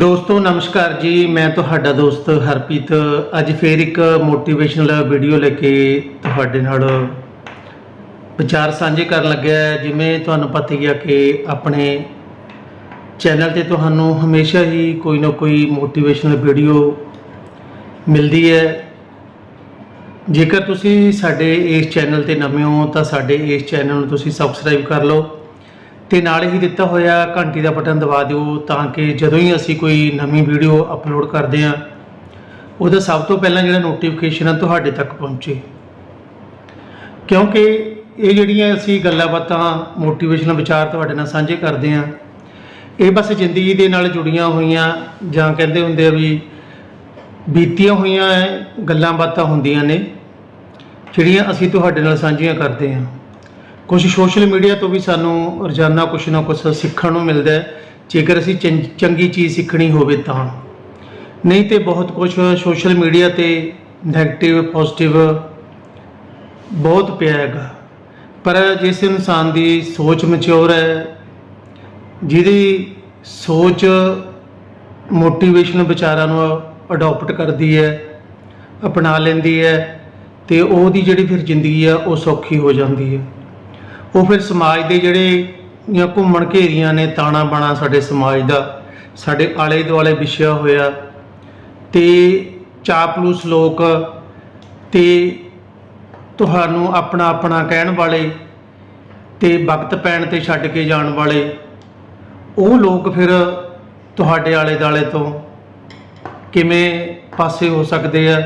ਦੋਸਤੋ, ਨਮਸਕਾਰ ਜੀ। ਮੈਂ ਤੁਹਾਡਾ ਦੋਸਤ ਹਰਪ੍ਰੀਤ। ਅੱਜ ਫੇਰ ਇੱਕ ਮੋਟੀਵੇਸ਼ਨਲ ਵੀਡੀਓ ਲੈ ਕੇ ਤੁਹਾਡੇ ਨਾਲ ਵਿਚਾਰ ਸਾਂਝੇ ਕਰਨ ਲੱਗਿਆ ਜਿਵੇਂ ਤੁਹਾਨੂੰ ਪਤਾ ਹੀ ਆ ਕਿ ਆਪਣੇ ਚੈਨਲ ਤੇ ਤੁਹਾਨੂੰ ਹਮੇਸ਼ਾ ਹੀ ਕੋਈ ਨਾ ਕੋਈ ਮੋਟੀਵੇਸ਼ਨਲ ਵੀਡੀਓ ਮਿਲਦੀ ਹੈ। ਜੇਕਰ ਤੁਸੀਂ ਸਾਡੇ ਇਸ ਚੈਨਲ ਤੇ ਨਵੇਂ ਹੋ, ਤਾਂ ਸਾਡੇ ਇਸ ਚੈਨਲ ਨੂੰ ਤੁਸੀਂ ਸਬਸਕ੍ਰਾਈਬ ਕਰ ਲਓ। ਤੇ ਨਾਲ ਹੀ ਦਿੱਤਾ ਹੋਇਆ ਘੰਟੀ ਦਾ ਬਟਨ ਦਬਾ ਦਿਓ ਤਾਂ ਕਿ ਜਦੋਂ ਹੀ ਅਸੀਂ ਕੋਈ ਨਵੀਂ ਵੀਡੀਓ ਅਪਲੋਡ ਕਰਦੇ ਹਾਂ, ਉਹਦਾ ਸਭ ਤੋਂ ਪਹਿਲਾਂ ਜਿਹੜਾ ਨੋਟੀਫਿਕੇਸ਼ਨ ਆ ਤੁਹਾਡੇ ਤੱਕ ਪਹੁੰਚੇ। ਕਿਉਂਕਿ ਇਹ ਜਿਹੜੀਆਂ ਅਸੀਂ ਗੱਲਾਂ ਬਾਤਾਂ ਮੋਟੀਵੇਸ਼ਨਲ ਵਿਚਾਰ ਤੁਹਾਡੇ ਨਾਲ ਸਾਂਝੇ ਕਰਦੇ ਹਾਂ, ਇਹ ਬਸ ਜ਼ਿੰਦਗੀ ਦੇ ਨਾਲ ਜੁੜੀਆਂ ਹੋਈਆਂ ਜਾਂ ਕਹਿੰਦੇ ਹੁੰਦੇ ਆ ਵੀ ਬੀਤੀਆਂ ਹੋਈਆਂ ਗੱਲਾਂ ਬਾਤਾਂ ਹੁੰਦੀਆਂ ਨੇ, ਜਿਹੜੀਆਂ ਅਸੀਂ ਤੁਹਾਡੇ ਨਾਲ ਸਾਂਝੀਆਂ ਕਰਦੇ ਹਾਂ। ਕੁਝ ਸੋਸ਼ਲ ਮੀਡੀਆ ਤੋਂ ਵੀ ਸਾਨੂੰ ਰੋਜ਼ਾਨਾ ਕੁਝ ਨਾ ਕੁਝ ਸਿੱਖਣ ਨੂੰ ਮਿਲਦਾ ਹੈ। ਜੇਕਰ ਅਸੀਂ ਚੰ- ਚੰਗੀ ਚੀਜ਼ ਸਿੱਖਣੀ ਹੋਵੇ ਤਾਂ। ਨਹੀਂ ਤੇ ਬਹੁਤ ਕੁਝ ਸੋਸ਼ਲ ਮੀਡੀਆ ਤੇ 네ਗੇਟਿਵ ਪੋਜ਼ਿਟਿਵ ਬਹੁਤ ਪਿਆ ਹੈਗਾ। ਪਰ ਜਿਸ ਇਨਸਾਨ ਦੀ ਸੋਚ ਮੈਚੁਰ ਹੈ, ਜਿਹਦੀ ਸੋਚ ਮੋਟੀਵੇਸ਼ਨ ਵਿਚਾਰਾਂ ਨੂੰ ਅਡਾਪਟ ਕਰਦੀ ਹੈ, ਅਪਣਾ ਲੈਂਦੀ ਹੈ ਤੇ ਉਹਦੀ ਜਿਹੜੀ ਫਿਰ ਜ਼ਿੰਦਗੀ ਆ ਉਹ ਸੌਖੀ ਹੋ ਜਾਂਦੀ ਹੈ। ਉਹ ਫਿਰ ਸਮਾਜ ਦੇ ਜਿਹੜੇ ਜਾਂ ਘੁੰਮਣ ਘੇਰੀਆਂ ਨੇ, ਤਾਣਾ ਬਾਣਾ ਸਾਡੇ ਸਮਾਜ ਦਾ, ਸਾਡੇ ਆਲੇ ਦੁਆਲੇ ਵਿਛਿਆ ਹੋਇਆ ਤੇ ਚਾਪਲੂਸ ਲੋਕ ਤੇ ਤੁਹਾਨੂੰ ਆਪਣਾ ਆਪਣਾ ਕਹਿਣ ਵਾਲੇ ਤੇ ਵਕਤ ਪੈਣ ਤੇ ਛੱਡ ਕੇ ਜਾਣ ਵਾਲੇ, ਉਹ ਲੋਕ ਫਿਰ ਤੁਹਾਡੇ ਆਲੇ ਦੁਆਲੇ ਤੋਂ ਕਿਵੇਂ ਪਾਸੇ ਹੋ ਸਕਦੇ ਆ?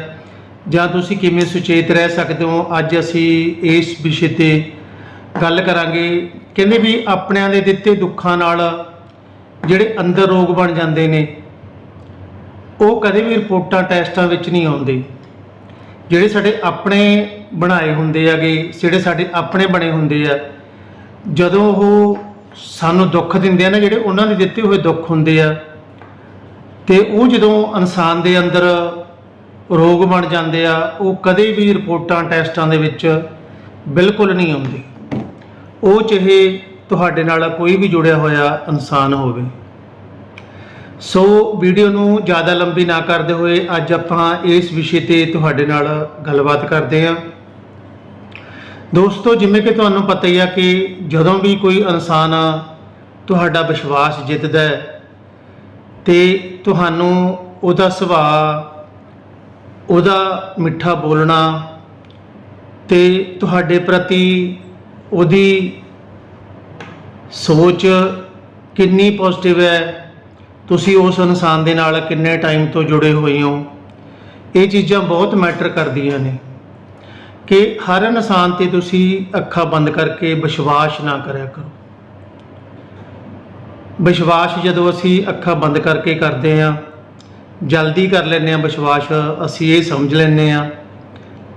ਜਾਂ ਤੁਸੀਂ ਕਿਵੇਂ ਸੁਚੇਤ ਰਹਿ ਸਕਦੇ ਹੋ? ਅੱਜ ਅਸੀਂ ਇਸ ਵਿਸ਼ੇ ਤੇ ਗੱਲ ਕਰਾਂਗੇ, ਕਹਿੰਦੇ ਵੀ ਆਪਣਿਆਂ ਦੇ ਦਿੱਤੇ ਦੁੱਖਾਂ ਨਾਲ ਜਿਹੜੇ ਅੰਦਰ ਰੋਗ ਬਣ ਜਾਂਦੇ ਨੇ, ਉਹ ਕਦੇ ਵੀ ਰਿਪੋਰਟਾਂ ਟੈਸਟਾਂ ਵਿੱਚ ਨਹੀਂ ਆਉਂਦੇ। ਜਿਹੜੇ ਸਾਡੇ ਆਪਣੇ ਬਣਾਏ ਹੁੰਦੇ ਆਗੇ ਜਿਹੜੇ ਸਾਡੇ ਆਪਣੇ ਬਣੇ ਹੁੰਦੇ ਆ, ਜਦੋਂ ਉਹ ਸਾਨੂੰ ਦੁੱਖ ਦਿੰਦੇ ਆ ਨਾ, ਜਿਹੜੇ ਉਹਨਾਂ ਦੇ ਦਿੱਤੇ ਹੋਏ ਦੁੱਖ ਹੁੰਦੇ ਆ, ਤੇ ਉਹ ਜਦੋਂ ਇਨਸਾਨ ਦੇ ਅੰਦਰ ਰੋਗ ਬਣ ਜਾਂਦੇ ਆ, ਉਹ ਕਦੇ ਵੀ ਰਿਪੋਰਟਾਂ ਟੈਸਟਾਂ ਦੇ ਵਿੱਚ ਬਿਲਕੁਲ ਨਹੀਂ ਆਉਂਦੇ। ਉਹ ਚਾਹੇ ਤੁਹਾਡੇ ਨਾਲ ਕੋਈ ਵੀ ਜੁੜਿਆ ਹੋਇਆ ਇਨਸਾਨ ਹੋਵੇ। ਸੋ ਵੀਡੀਓ ਨੂੰ ਜ਼ਿਆਦਾ ਲੰਬੀ ਨਾ ਕਰਦੇ ਹੋਏ ਅੱਜ ਆਪਾਂ ਇਸ ਵਿਸ਼ੇ ਤੇ ਤੁਹਾਡੇ ਨਾਲ ਗੱਲਬਾਤ ਕਰਦੇ ਹਾਂ। ਦੋਸਤੋ, ਜਿਵੇਂ ਕਿ ਤੁਹਾਨੂੰ ਪਤਾ ਹੀ ਆ ਕਿ ਜਦੋਂ ਵੀ ਕੋਈ ਇਨਸਾਨ ਤੁਹਾਡਾ ਵਿਸ਼ਵਾਸ ਜਿੱਤਦਾ ਹੈ ਤੇ ਤੁਹਾਨੂੰ ਉਹਦਾ ਸੁਭਾਅ, ਉਹਦਾ ਮਿੱਠਾ ਬੋਲਣਾ ਤੇ ਤੁਹਾਡੇ ਪ੍ਰਤੀ ਉਹਦੀ ਸੋਚ ਕਿੰਨੀ ਪੋਜ਼ਿਟਿਵ ਹੈ? ਤੁਸੀਂ ਉਸ ਇਨਸਾਨ ਦੇ ਨਾਲ ਕਿੰਨੇ ਟਾਈਮ ਤੋਂ ਜੁੜੇ ਹੋਏ ਹੋ? ਇਹ ਚੀਜ਼ਾਂ ਬਹੁਤ ਮੈਟਰ ਕਰਦੀਆਂ ਨੇ ਕਿ ਹਰ ਇਨਸਾਨ ਤੇ ਤੁਸੀਂ ਅੱਖਾਂ ਬੰਦ ਕਰਕੇ ਵਿਸ਼ਵਾਸ ਨਾ ਕਰਿਆ ਕਰੋ। ਵਿਸ਼ਵਾਸ ਜਦੋਂ ਅਸੀਂ ਅੱਖਾਂ ਬੰਦ ਕਰਕੇ ਕਰਦੇ ਹਾਂ, ਜਲਦੀ ਕਰ ਲੈਂਦੇ ਹਾਂ ਵਿਸ਼ਵਾਸ, ਅਸੀਂ ਇਹ ਸਮਝ ਲੈਂਦੇ ਹਾਂ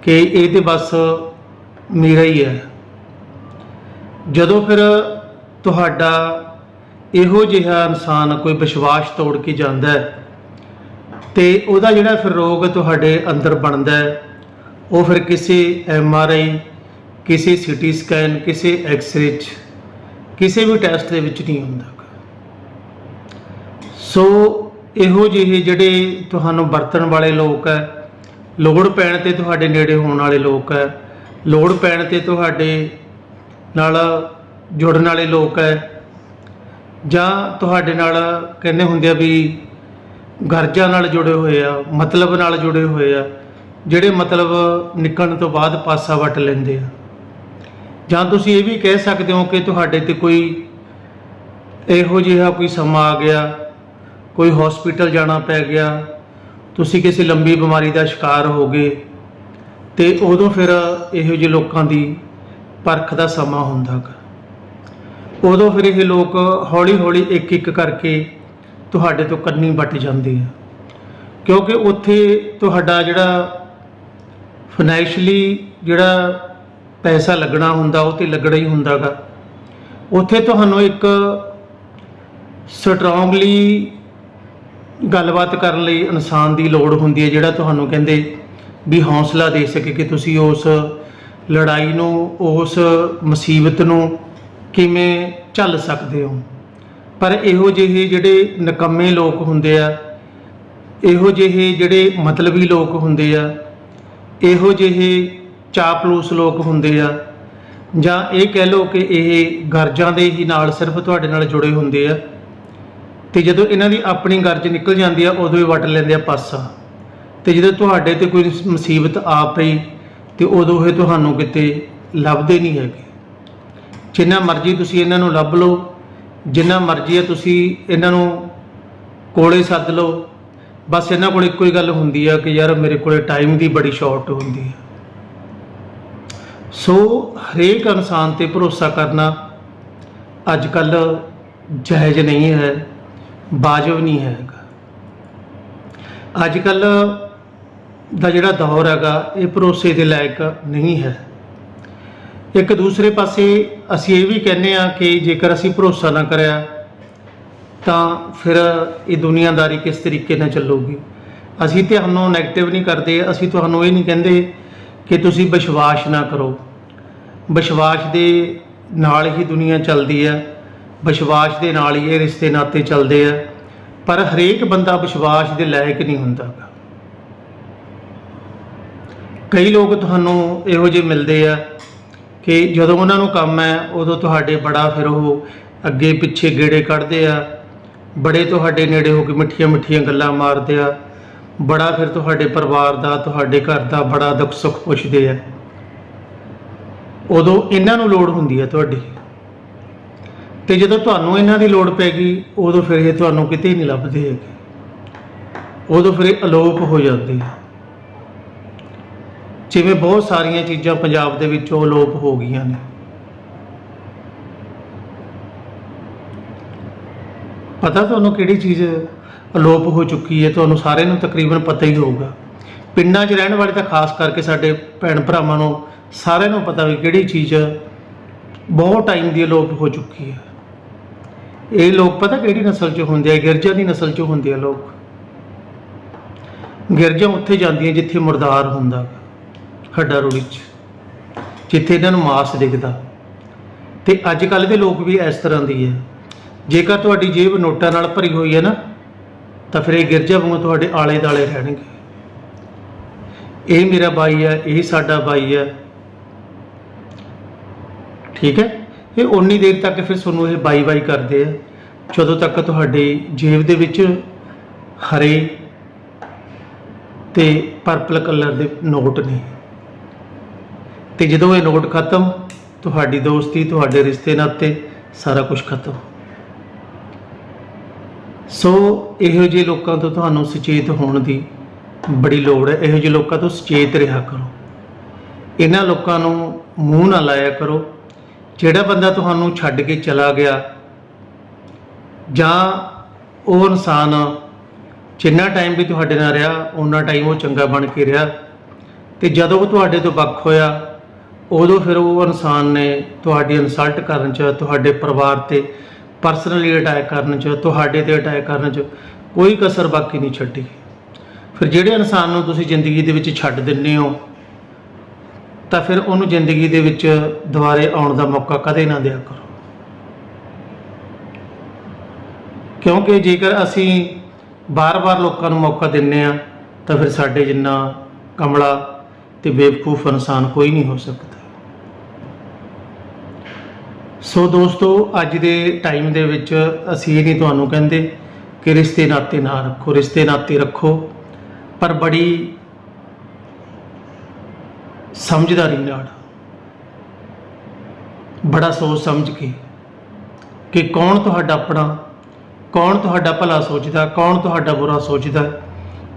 ਕਿ ਇਹ ਤੇ ਬਸ ਮੇਰਾ ਹੀ ਹੈ। ਜਦੋਂ ਫਿਰ ਤੁਹਾਡਾ ਇਹੋ ਜਿਹਾ ਇਨਸਾਨ ਕੋਈ ਵਿਸ਼ਵਾਸ ਤੋੜ ਕੇ ਜਾਂਦਾ ਹੈ ਤੇ ਉਹਦਾ ਜਿਹੜਾ ਫਿਰ ਰੋਗ ਤੁਹਾਡੇ ਅੰਦਰ ਬਣਦਾ ਹੈ, ਉਹ ਫਿਰ ਕਿਸੇ ਐਮ ਆਰ ਆਈ, ਕਿਸੇ ਸੀਟੀ ਸਕੈਨ, ਕਿਸੇ ਐਕਸ-ਰੇ 'ਚ, ਕਿਸੇ ਵੀ ਟੈਸਟ ਦੇ ਵਿੱਚ ਨਹੀਂ ਹੁੰਦਾ। ਸੋ ਇਹੋ ਜਿਹੇ ਜਿਹੜੇ ਤੁਹਾਨੂੰ ਵਰਤਣ ਵਾਲੇ ਲੋਕ ਹੈ, ਲੋੜ ਪੈਣ ਤੇ ਤੁਹਾਡੇ ਨੇੜੇ ਹੋਣ ਵਾਲੇ ਲੋਕ ਹੈ, ਲੋੜ ਪੈਣ ਤੇ ਤੁਹਾਡੇ ਨਾਲ ਜੁੜਨ ਵਾਲੇ ਲੋਕ ਹੈ। ਜਾਂ ਤੁਹਾਡੇ ਨਾਲ ਕਹਿੰਦੇ ਹੁੰਦੇ ਆ ਵੀ ਗਰਜਾਂ ਨਾਲ ਜੁੜੇ ਹੋਏ ਆ, ਮਤਲਬ ਨਾਲ ਜੁੜੇ ਹੋਏ ਆ, ਜਿਹੜੇ ਮਤਲਬ ਨਿਕਲਣ ਤੋਂ ਬਾਅਦ ਪਾਸਾ ਵੱਟ ਲੈਂਦੇ ਆ। ਜਾਂ ਤੁਸੀਂ ਇਹ ਵੀ ਕਹਿ ਸਕਦੇ ਹੋ ਕਿ ਤੁਹਾਡੇ ਤੇ ਕੋਈ ਇਹੋ ਜਿਹਾ ਕੋਈ ਸਮਾਂ ਆ ਗਿਆ, ਕੋਈ ਹਸਪੀਟਲ ਜਾਣਾ ਪੈ ਗਿਆ, ਤੁਸੀਂ ਕਿਸੇ ਲੰਬੀ ਬਿਮਾਰੀ ਦਾ ਸ਼ਿਕਾਰ ਹੋ ਗਏ, ਤੇ ਉਦੋਂ ਫਿਰ ਇਹੋ ਜਿਹੇ ਲੋਕਾਂ ਦੀ ਪਰਖ ਦਾ ਸਮਾਂ ਹੁੰਦਾ ਗਾ। ਉਦੋਂ ਫਿਰ ਇਹ ਲੋਕ ਹੌਲੀ-ਹੌਲੀ ਇੱਕ-ਇੱਕ ਕਰਕੇ ਤੁਹਾਡੇ ਤੋਂ ਕੰਨੀ ਵੱਟ ਜਾਂਦੇ ਆ। ਕਿਉਂਕਿ ਉੱਥੇ ਤੁਹਾਡਾ ਜਿਹੜਾ ਫਾਈਨੈਂਸ਼ਲੀ ਜਿਹੜਾ ਪੈਸਾ ਲੱਗਣਾ ਹੁੰਦਾ, ਉਹ ਤੇ ਲੱਗਣਾ ਹੀ ਹੁੰਦਾਗਾ ਉੱਥੇ ਤੁਹਾਨੂੰ ਇੱਕ ਸਟਰੋਂਗਲੀ ਗੱਲਬਾਤ ਕਰਨ ਲਈ ਇਨਸਾਨ ਦੀ ਲੋੜ ਹੁੰਦੀ ਹੈ, ਜਿਹੜਾ ਤੁਹਾਨੂੰ ਕਹਿੰਦੇ ਵੀ ਹੌਸਲਾ ਦੇ ਸਕੇ ਕਿ ਤੁਸੀਂ ਉਸ ਲੜਾਈ ਨੂੰ, ਉਸ ਮੁਸੀਬਤ ਨੂੰ ਕਿਵੇਂ ਝੱਲ ਸਕਦੇ ਹੋ? ਪਰ ਇਹੋ ਜਿਹੇ ਜਿਹੜੇ ਨਕੰਮੇ ਲੋਕ ਹੁੰਦੇ ਆ, ਇਹੋ ਜਿਹੇ ਜਿਹੜੇ ਮਤਲਬੀ ਲੋਕ ਹੁੰਦੇ ਆ, ਇਹੋ ਜਿਹੇ ਚਾਪਲੂਸ ਲੋਕ ਹੁੰਦੇ ਆ, ਜਾਂ ਇਹ ਕਹਿ ਲਓ ਕਿ ਇਹ ਗਰਜਾਂ ਦੇ ਹੀ ਨਾਲ ਸਿਰਫ ਤੁਹਾਡੇ ਨਾਲ ਜੁੜੇ ਹੁੰਦੇ ਆ, ਤੇ ਜਦੋਂ ਇਹਨਾਂ ਦੀ ਆਪਣੀ ਗਰਜ ਨਿਕਲ ਜਾਂਦੀ ਆ, ਉਦੋਂ ਹੀ ਵੱਟ ਲੈਂਦੇ ਆ ਪਾਸਾ। ਤੇ ਜਦੋਂ ਤੁਹਾਡੇ ਤੇ ਕੋਈ ਮੁਸੀਬਤ ਆ ਪਈ ਤੇ ਉਦੋਂ ਇਹ ਤੁਹਾਨੂੰ ਕਿਤੇ ਲੱਭਦੇ ਨਹੀਂ ਹੈਗੇ। ਜਿੰਨਾ ਮਰਜ਼ੀ ਤੁਸੀਂ ਇਹਨਾਂ ਨੂੰ ਲੱਭ ਲਓ, ਜਿੰਨਾ ਮਰਜ਼ੀ ਹੈ ਤੁਸੀਂ ਇਹਨਾਂ ਨੂੰ ਕੋਲੇ ਸੱਦ ਲਓ, ਬਸ ਇਹਨਾਂ ਕੋਲ ਇੱਕੋ ਹੀ ਗੱਲ ਹੁੰਦੀ ਆ ਕਿ ਯਾਰ ਮੇਰੇ ਕੋਲੇ ਟਾਈਮ ਦੀ ਬੜੀ ਸ਼ਾਰਟ ਹੁੰਦੀ ਆ। ਸੋ ਹਰੇਕ ਇਨਸਾਨ ਤੇ ਭਰੋਸਾ ਕਰਨਾ ਅੱਜ ਕੱਲ ਜਾਇਜ਼ ਨਹੀਂ ਹੈ, ਵਾਜਬ ਨਹੀਂ ਹੈਗਾ। ਅੱਜ ਕੱਲ ਦਾ ਜਿਹੜਾ ਦੌਰ ਹੈਗਾ, ਇਹ ਭਰੋਸੇ ਦੇ ਲਾਇਕ ਨਹੀਂ ਹੈ। ਇੱਕ ਦੂਸਰੇ ਪਾਸੇ ਅਸੀਂ ਇਹ ਵੀ ਕਹਿੰਦੇ ਆ ਕਿ ਜੇਕਰ ਅਸੀਂ ਭਰੋਸਾ ਨਾ ਕਰਿਆ, ਤਾਂ ਫਿਰ ਇਹ ਦੁਨੀਆਦਾਰੀ ਕਿਸ ਤਰੀਕੇ ਨਾਲ ਚੱਲੂਗੀ? ਅਸੀਂ ਤੁਹਾਨੂੰ 네ਗੇਟਿਵ ਨਹੀਂ ਕਰਦੇ, ਅਸੀਂ ਤੁਹਾਨੂੰ ਇਹ ਨਹੀਂ ਕਹਿੰਦੇ ਕਿ ਤੁਸੀਂ ਵਿਸ਼ਵਾਸ ਨਾ ਕਰੋ। ਵਿਸ਼ਵਾਸ ਦੇ ਨਾਲ ਹੀ ਦੁਨੀਆ ਚੱਲਦੀ ਹੈ, ਵਿਸ਼ਵਾਸ ਦੇ ਨਾਲ ਹੀ ਇਹ ਰਿਸ਼ਤੇ ਨਾਤੇ ਚੱਲਦੇ ਆ, ਪਰ ਹਰੇਕ ਬੰਦਾ ਵਿਸ਼ਵਾਸ ਦੇ ਲਾਇਕ ਨਹੀਂ ਹੁੰਦਾ। ਕਈ ਲੋਕ ਤੁਹਾਨੂੰ ਇਹੋ ਜਿਹੇ ਮਿਲਦੇ ਆ ਕਿ ਜਦੋਂ ਉਹਨਾਂ ਨੂੰ ਕੰਮ ਹੈ, ਉਦੋਂ ਤੁਹਾਡੇ ਬੜਾ ਫਿਰ ਉਹ ਅੱਗੇ ਪਿੱਛੇ ਗੇੜੇ ਕੱਢਦੇ ਆ, ਬੜੇ ਤੁਹਾਡੇ ਨੇੜੇ ਹੋ ਕੇ ਮਿੱਠੀਆਂ ਮਿੱਠੀਆਂ ਗੱਲਾਂ ਮਾਰਦੇ ਆ, ਬੜਾ ਫਿਰ ਤੁਹਾਡੇ ਪਰਿਵਾਰ ਦਾ, ਤੁਹਾਡੇ ਘਰ ਦਾ ਬੜਾ ਦੁੱਖ ਸੁੱਖ ਪੁੱਛਦੇ ਆ। ਉਦੋਂ ਇਹਨਾਂ ਨੂੰ ਲੋੜ ਹੁੰਦੀ ਹੈ ਤੁਹਾਡੀ। ਤੇ ਜਦੋਂ ਤੁਹਾਨੂੰ ਇਹਨਾਂ ਦੀ ਲੋੜ ਪੈ ਗਈ, ਉਦੋਂ ਫਿਰ ਇਹ ਤੁਹਾਨੂੰ ਕਿਤੇ ਨਹੀਂ ਲੱਭਦੇ ਹੈਗੇ। ਉਦੋਂ ਫਿਰ ਇਹ ਅਲੋਪ ਹੋ ਜਾਂਦੇ ਆ। ਜਿਵੇਂ ਬਹੁਤ ਸਾਰੀਆਂ ਚੀਜ਼ਾਂ ਪੰਜਾਬ ਦੇ ਵਿੱਚੋਂ ਅਲੋਪ ਹੋ ਗਈਆਂ ਨੇ। ਪਤਾ ਤੁਹਾਨੂੰ ਕਿਹੜੀ ਚੀਜ਼ ਅਲੋਪ ਹੋ ਚੁੱਕੀ ਹੈ? ਤੁਹਾਨੂੰ ਸਾਰਿਆਂ ਨੂੰ ਤਕਰੀਬਨ ਪਤਾ ਹੀ ਹੋਊਗਾ। ਪਿੰਡਾਂ 'ਚ ਰਹਿਣ ਵਾਲੇ ਤਾਂ ਖਾਸ ਕਰਕੇ ਸਾਡੇ ਭੈਣ ਭਰਾਵਾਂ ਨੂੰ ਸਾਰਿਆਂ ਨੂੰ ਪਤਾ ਵੀ ਕਿਹੜੀ ਚੀਜ਼ ਬਹੁਤ ਟਾਈਮ ਦੀ ਅਲੋਪ ਹੋ ਚੁੱਕੀ ਹੈ। ਇਹ ਲੋਕ ਪਤਾ ਕਿਹੜੀ ਨਸਲ 'ਚ ਹੁੰਦੇ ਆ? ਗਿਰਜਾ ਦੀ ਨਸਲ 'ਚ ਹੁੰਦੇ ਆ ਲੋਕ। ਗਿਰਜਾ ਉੱਥੇ ਜਾਂਦੀਆਂ ਜਿੱਥੇ ਮੁਰਦਾਰ ਹੁੰਦਾ ਹੱਡਾ ਰੋੜੀ 'ਚ, ਜਿੱਥੇ ਇਹਨਾਂ ਨੂੰ ਮਾਸ ਦਿਖਦਾ। ਤੇ ਅੱਜ ਕੱਲ ਦੇ ਲੋਕ ਵੀ ਇਸ ਤਰ੍ਹਾਂ ਦੀ ਹੈ ਜੇਕਰ ਤੁਹਾਡੀ ਜੇਬ ਨੋਟਾਂ ਨਾਲ ਭਰੀ ਹੋਈ ਹੈ ਨਾ, ਤਾਂ ਫਿਰ ਇਹ ਗਿਰਜਾ ਵਾਂਗੂ ਤੁਹਾਡੇ ਆਲੇ ਦਾਲੇ ਰਹਿਣਗੇ। ਇਹ ਮੇਰਾ ਬਾਈ ਹੈ ਇਹ ਸਾਡਾ ਬਾਈ ਹੈ ਠੀਕ ਹੈ? ਇਹ ਉਨੀ ਦੇਰ ਤੱਕ ਫਿਰ ਤੁਹਾਨੂੰ ਇਹ ਬਾਈ ਬਾਈ ਕਰਦੇ ਆ। ਜਦੋਂ ਤੱਕ ਤੁਹਾਡੀ ਜੇਬ ਦੇ ਵਿੱਚ ਹਰੇ ਤੇ ਪਰਪਲ ਕਲਰ ਦੇ ਨੋਟ ਨੇ ਤੇ ਜਦੋਂ ਇਹ ਨੋਟ ਖਤਮ, ਤੁਹਾਡੀ ਦੋਸਤੀ, ਤੁਹਾਡੇ ਰਿਸ਼ਤੇ ਨਾਤੇ ਸਾਰਾ ਕੁਝ ਖਤਮ। ਸੋ ਇਹੋ ਜਿਹੇ ਲੋਕਾਂ ਤੋਂ ਤੁਹਾਨੂੰ ਸੁਚੇਤ ਹੋਣ ਦੀ ਬੜੀ ਲੋੜ ਹੈ। ਇਹੋ ਜਿਹੇ ਲੋਕਾਂ ਤੋਂ ਸੁਚੇਤ ਰਿਹਾ ਕਰੋ। ਇਹਨਾਂ ਲੋਕਾਂ ਨੂੰ ਮੂੰਹ ਨਾ ਲਾਇਆ ਕਰੋ। ਜਿਹੜਾ ਬੰਦਾ ਤੁਹਾਨੂੰ ਛੱਡ ਕੇ ਚਲਾ ਗਿਆ ਜਾਂ ਉਹ ਇਨਸਾਨ ਜਿੰਨਾ ਟਾਈਮ ਵੀ ਤੁਹਾਡੇ ਨਾਲ ਰਿਹਾ ਉਹਨਾਂ ਟਾਈਮ ਉਹ ਚੰਗਾ ਬਣ ਕੇ ਰਿਹਾ। ਤੇ ਜਦੋਂ ਉਹ ਤੁਹਾਡੇ ਤੋਂ ਵੱਖ ਹੋਇਆ ਉਦੋਂ ਫਿਰ ਉਹ ਇਨਸਾਨ ਨੇ ਤੁਹਾਡੀ ਇਨਸਲਟ ਕਰਨ ਚ, ਤੁਹਾਡੇ ਪਰਿਵਾਰ ਤੇ ਪਰਸਨਲੀ ਅਟੈਕ ਕਰਨ ਚ, ਤੁਹਾਡੇ ਤੇ ਅਟੈਕ ਕਰਨ ਚ ਕੋਈ ਕਸਰ ਬਾਕੀ ਨਹੀਂ ਛੱਡੀ। ਫਿਰ ਜਿਹੜੇ ਇਨਸਾਨ ਨੂੰ ਤੁਸੀਂ ਜ਼ਿੰਦਗੀ ਦੇ ਵਿੱਚ ਛੱਡ ਦਿੰਦੇ ਹੋ, ਤਾਂ ਫਿਰ ਉਹਨੂੰ ਜ਼ਿੰਦਗੀ ਦੇ ਵਿੱਚ ਦੁਬਾਰੇ ਆਉਣ ਦਾ ਮੌਕਾ ਕਦੇ ਨਾ ਦਿਆ ਕਰੋ। ਕਿਉਂਕਿ ਜੇਕਰ ਅਸੀਂ ਬਾਰ-ਬਾਰ ਲੋਕਾਂ ਨੂੰ ਮੌਕਾ ਦਿੰਨੇ ਆ, ਤਾਂ ਫਿਰ ਸਾਡੇ ਜਿੰਨਾ ਕਮਲਾ ਤੇ ਬੇਵਕੂਫ ਇਨਸਾਨ ਕੋਈ ਨਹੀਂ ਹੋ ਸਕਦਾ। ਸੋ ਦੋਸਤੋ, ਅੱਜ ਦੇ ਟਾਈਮ ਦੇ ਵਿੱਚ ਅਸੀਂ ਇਹ ਨਹੀਂ ਤੁਹਾਨੂੰ ਕਹਿੰਦੇ ਕਿ ਰਿਸ਼ਤੇ ਨਾਤੇ ਨਾ ਰੱਖੋ, ਰਿਸ਼ਤੇ ਨਾਤੇ ਰੱਖੋ, ਪਰ ਬੜੀ ਸਮਝਦਾਰੀ ਨਾਲ, ਬੜਾ ਸੋਚ ਸਮਝ ਕੇ ਕਿ ਕੌਣ ਤੁਹਾਡਾ ਆਪਣਾ, ਕੌਣ ਤੁਹਾਡਾ ਭਲਾ ਸੋਚਦਾ, ਕੌਣ ਤੁਹਾਡਾ ਬੁਰਾ ਸੋਚਦਾ,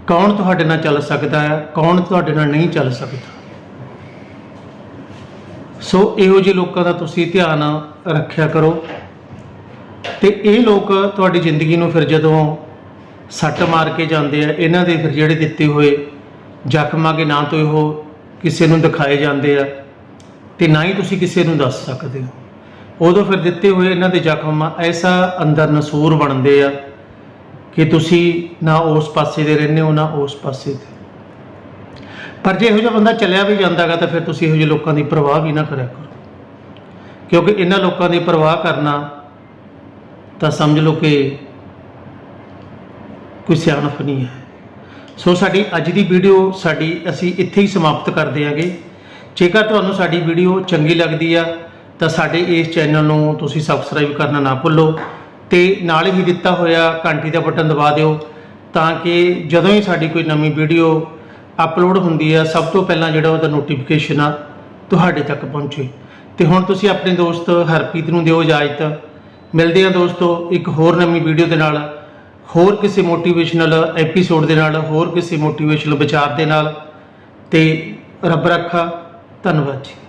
ਕੌਣ ਤੁਹਾਡੇ ਨਾਲ ਚੱਲ ਸਕਦਾ ਹੈ, ਕੌਣ ਤੁਹਾਡੇ ਨਾਲ ਨਹੀਂ ਚੱਲ ਸਕਦਾ। ਸੋ ਇਹੋ ਜਿਹੇ ਲੋਕਾਂ ਦਾ ਤੁਸੀਂ ਧਿਆਨ ਰੱਖਿਆ ਕਰੋ। ਤੇ ਇਹ ਲੋਕ ਤੁਹਾਡੀ ਜ਼ਿੰਦਗੀ ਨੂੰ ਫਿਰ ਜਦੋਂ ਸੱਟ ਮਾਰ ਕੇ ਜਾਂਦੇ ਆ, ਇਹਨਾਂ ਦੇ ਫਿਰ ਜਿਹੜੇ ਦਿੱਤੇ ਹੋਏ ਜ਼ਖਮਾਂ ਦੇ ਨਾਂ ਤੋਂ ਇਹੋ ਕਿਸੇ ਨੂੰ ਦਿਖਾਏ ਜਾਂਦੇ ਆ, ਤੇ ਨਾ ਹੀ ਤੁਸੀਂ ਕਿਸੇ ਨੂੰ ਦੱਸ ਸਕਦੇ ਹੋ। ਉਦੋਂ ਫਿਰ ਦਿੱਤੇ ਹੋਏ ਇਹਨਾਂ ਦੇ ਜ਼ਖਮ ਐਸਾ ਅੰਦਰ ਨਸੂਰ ਬਣਦੇ ਆ ਕਿ ਤੁਸੀਂ ਨਾ ਉਸ ਪਾਸੇ ਦੇ ਰਹਿੰਦੇ ਹੋ, ਨਾ ਉਸ ਪਾਸੇ 'ਤੇ ਪਰ ਜੇ ਇਹੋ ਜਿਹਾ ਬੰਦਾ ਚੱਲਿਆ ਵੀ ਜਾਂਦਾਗਾ ਤਾਂ ਫਿਰ ਤੁਸੀਂ ਇਹੋ ਜਿਹੇ ਲੋਕਾਂ ਦੀ ਪਰਵਾਹ ਵੀ ਨਾ ਕਰਿਆ ਕਰੋ। ਕਿਉਂਕਿ ਇਹਨਾਂ ਲੋਕਾਂ ਦੀ ਪਰਵਾਹ ਕਰਨਾ ਤਾਂ ਸਮਝ ਲਓ ਕਿ ਕੋਈ ਸਿਆਣਪ ਨਹੀਂ ਹੈ। ਸੋ ਸਾਡੀ ਅੱਜ ਦੀ ਵੀਡੀਓ ਸਾਡੀ ਅਸੀਂ ਇੱਥੇ ਹੀ ਸਮਾਪਤ ਕਰਦੇ ਹਾਂਗੇ ਜੇਕਰ ਤੁਹਾਨੂੰ ਸਾਡੀ ਵੀਡੀਓ ਚੰਗੀ ਲੱਗਦੀ ਆ ਤਾਂ ਸਾਡੇ ਇਸ ਚੈਨਲ ਨੂੰ ਤੁਸੀਂ ਸਬਸਕ੍ਰਾਈਬ ਕਰਨਾ ਨਾ ਭੁੱਲੋ ਤੇ ਨਾਲ ਹੀ ਦਿੱਤਾ ਹੋਇਆ ਘੰਟੀ ਦਾ ਬਟਨ ਦਬਾ ਦਿਓ ਤਾਂ ਕਿ ਜਦੋਂ ਹੀ ਸਾਡੀ ਕੋਈ ਨਵੀਂ ਵੀਡੀਓ ਅਪਲੋਡ ਹੁੰਦੀ ਆ, ਸਭ ਤੋਂ ਪਹਿਲਾਂ ਜਿਹੜਾ ਉਹਦਾ ਨੋਟੀਫਿਕੇਸ਼ਨ ਆ, ਤੁਹਾਡੇ ਤੱਕ ਪਹੁੰਚੇ। ਤੇ ਹੁਣ ਤੁਸੀਂ ਆਪਣੇ ਦੋਸਤ ਹਰਪ੍ਰੀਤ ਨੂੰ ਦਿਓ ਇਜਾਜ਼ਤ। ਮਿਲਦੇ ਆ ਦੋਸਤੋ ਇੱਕ ਹੋਰ ਨਵੀਂ ਵੀਡੀਓ ਦੇ ਨਾਲ, ਹੋਰ ਕਿਸੇ ਮੋਟੀਵੇਸ਼ਨਲ ਐਪੀਸੋਡ ਦੇ ਨਾਲ, ਹੋਰ ਕਿਸੇ ਮੋਟੀਵੇਸ਼ਨਲ ਵਿਚਾਰ ਦੇ ਨਾਲ। ਤੇ ਰੱਬ ਰੱਖਾ, ਧੰਨਵਾਦ ਜੀ।